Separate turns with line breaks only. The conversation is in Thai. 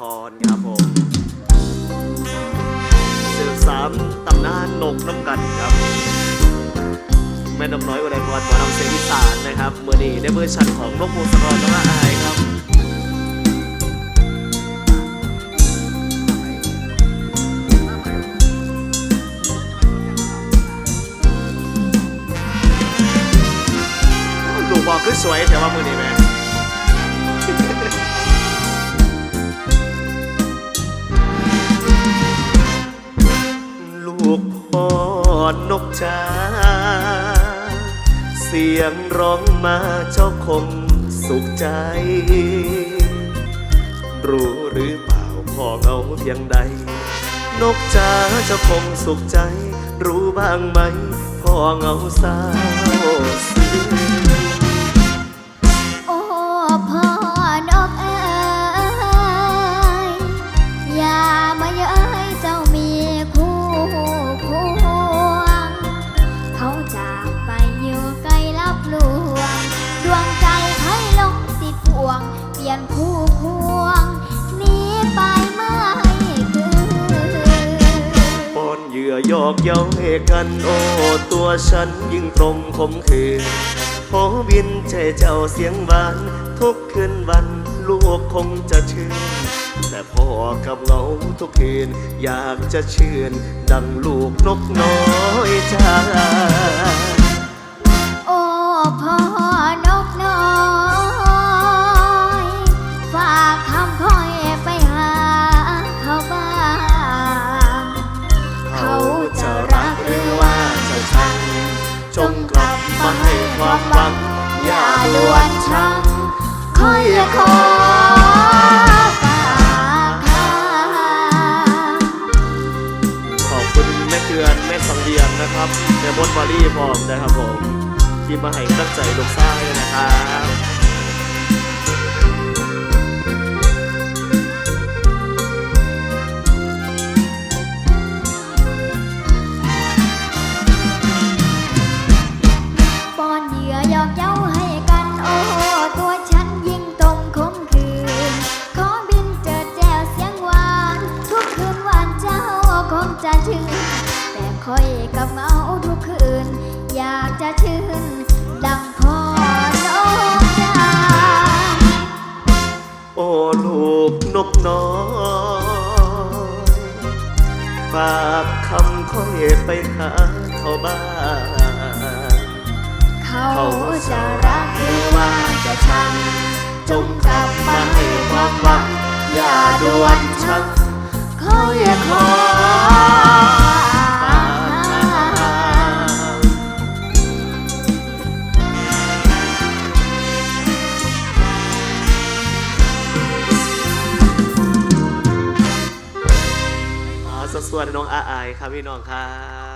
พรครับผมสืบสามตำนานนกน้ำกันครับแม่นมน้อยอุไรพรหมอนำเสียงอีสานนะครับเมื่อนี้ได้เวอร์ชันของนกมูสกรน้องอาอายครับลูกบอกคือสวยแต่ว่ามือนี้แม่ จ้าเสียงร้องมาเจ้าคงสุขใจ รู้หรือเปล่าพ่อเงาเพียงใด นกจ้าเจ้าคงสุขใจ รู้บ้างไหมพ่อเงาเศร้าซึ้ง
โอ้พ่อ ออกเย้าเอกัน
โอ้ตัวฉันยิ่งตรงคมคืนโอบินใจเจ้าเสียงหวาน ทุกคืนวันลูกคงจะชื่น แต่พ่อกับเงาทุกคืน อยากจะชื่น ดังลูกนกน้อยจ้า
ค
วามหวัง อย่าลวนชัง
คอยขอฝากค
ขอบคุณแม่เกือนแม่สังเดียนนะครับแม่มดบอรี่พร้อมนะครับผม ที่มาให้ตั้งใจลูกซ้ายนะครับ
จะชื่น แต่คอยกับเงาทุกคืน อยากจะชื่น ดังพ่อนกจา
โอ้ลูกนกน้อยฝากคำค่อยไปหาเขาบ้าง
เขาจะรักหรือว่าจะชังจงกลับมาให้ความหวังอย่าด่วนชังคอยขอ
สวัสดีน้องอาอายครับพี่น้องครับ